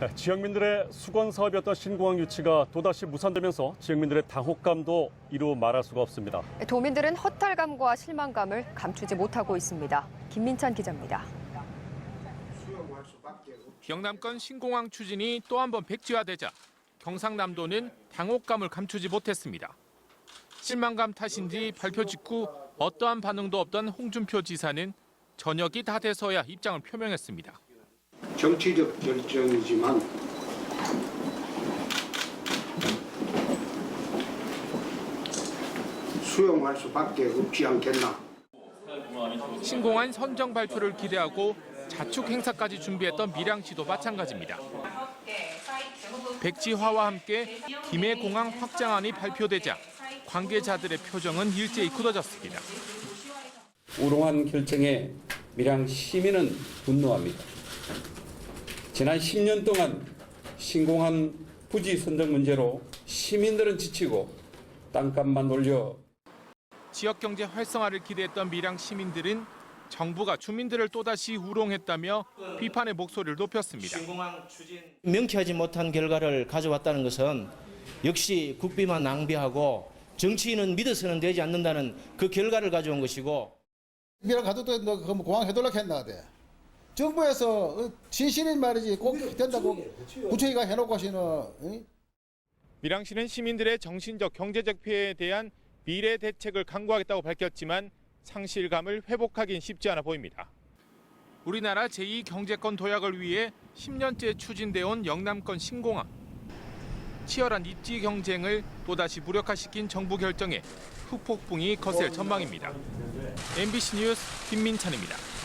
네, 지역민들의 수건 사업이었던 신공항 유치가 또다시 무산되면서 지역민들의 당혹감도 이루 말할 수가 없습니다. 도민들은 허탈감과 실망감을 감추지 못하고 있습니다. 김민찬 기자입니다. 영남권 신공항 추진이 또 한 번 백지화되자 경상남도는 당혹감을 감추지 못했습니다. 실망감 탓인지 발표 직후 어떠한 반응도 없던 홍준표 지사는 저녁이 다 돼서야 입장을 표명했습니다. 정치적 결정이지만 수용할 수밖에 없지 않겠나. 신공항 선정 발표를 기대하고 자축 행사까지 준비했던 밀양시도 마찬가지입니다. 백지화와 함께 김해 공항 확장안이 발표되자 관계자들의 표정은 일제히 굳어졌습니다. 우롱한 결정에 밀양 시민은 분노합니다. 지난 10년 동안 신공항 부지 선정 문제로 시민들은 지치고 땅값만 올려 지역 경제 활성화를 기대했던 밀양 시민들은 정부가 주민들을 또다시 우롱했다며 비판의 목소리를 높였습니다. 명쾌하지 못한 결과를 가져왔다는 것은 역시 국비만 낭비하고 정치인은 믿어서는 되지 않는다는 그 결과를 가져온 것이고 가도 너 그럼 공항 해달라 했나 돼. 정부에서 어, 진실인 말이지 꼭 된다고 구청이가 해놓고 하시는 어? 밀양시는 시민들의 정신적 경제적 피해에 대한 미래 대책을 강구하겠다고 밝혔지만 상실감을 회복하긴 쉽지 않아 보입니다. 우리나라 제2 경제권 도약을 위해 10년째 추진돼 온 영남권 신공항. 치열한 입지 경쟁을 또다시 무력화시킨 정부 결정에 후폭풍이 거셀 전망입니다. MBC 뉴스 김민찬입니다.